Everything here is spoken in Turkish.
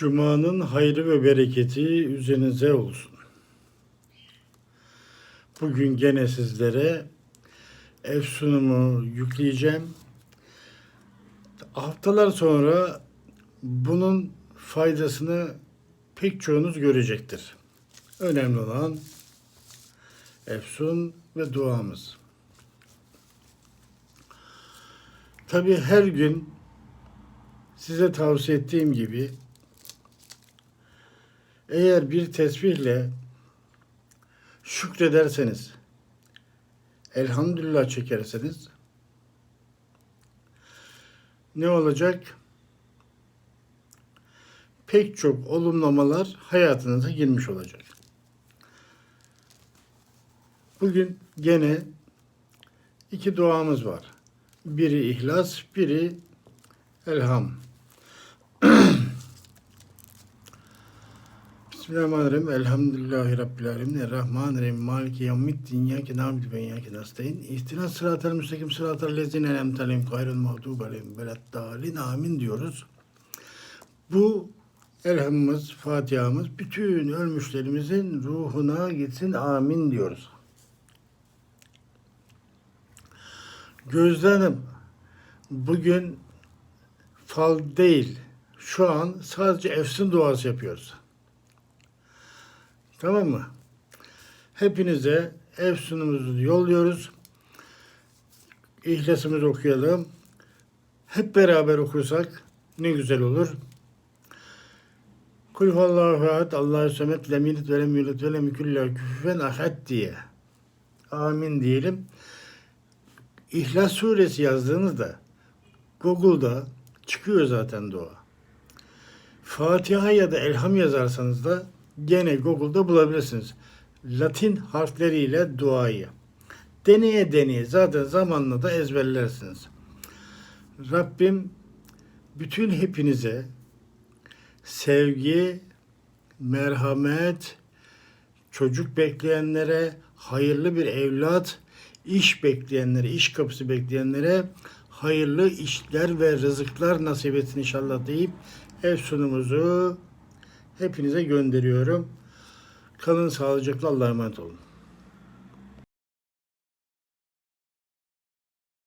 Cuma'nın hayrı ve bereketi üzerinize olsun. Bugün gene sizlere ev sunumu yükleyeceğim. Haftalar sonra bunun faydasını pek çoğunuz görecektir. Önemli olan efsun ve duamız. Tabi her gün size tavsiye ettiğim gibi eğer bir tesbihle şükrederseniz, elhamdülillah çekerseniz ne olacak? Pek çok olumlamalar hayatınıza girmiş olacak. Bugün gene iki duamız var. Biri ihlas, biri elham. Bismillahirrahmanirrahim. Elhamdülillahi Rabbil alemin. Rahmanirrahim. Maliki yevmiddin. İyyâke nâbudu ve iyyâke nestaîn. İhtinas sıratel müstakim sıratel lezîne en'amte aleyhim gayril mağdûbi aleyhim veleddâlin. Amin diyoruz. Bu elhamımız, Fatiha'mız bütün ölmüşlerimizin ruhuna gitsin. Amin diyoruz. Gözde Hanım, bugün fal değil, şu an sadece efsun duası yapıyoruz. Tamam mı? Hepinize efsunumuzu yolluyoruz. İhlasımızı okuyalım. Hep beraber okursak ne güzel olur. Kul huvallahu ehad, Allahu semet, lem yelid ve lem yulad ve lem yekun ahad diye. Amin diyelim. İhlas suresi yazdığınızda Google'da çıkıyor zaten dua. Fatiha ya da Elham yazarsanız da gene Google'da bulabilirsiniz. Latin harfleriyle duayı. Deneye deneye zaten zamanla da ezberlersiniz. Rabbim bütün hepinize sevgi, merhamet, çocuk bekleyenlere, hayırlı bir evlat, iş bekleyenlere, iş kapısı bekleyenlere hayırlı işler ve rızıklar nasip etsin inşallah deyip ev sunumuzu hepinize gönderiyorum. Kalın sağlıcakla Allah'a emanet olun.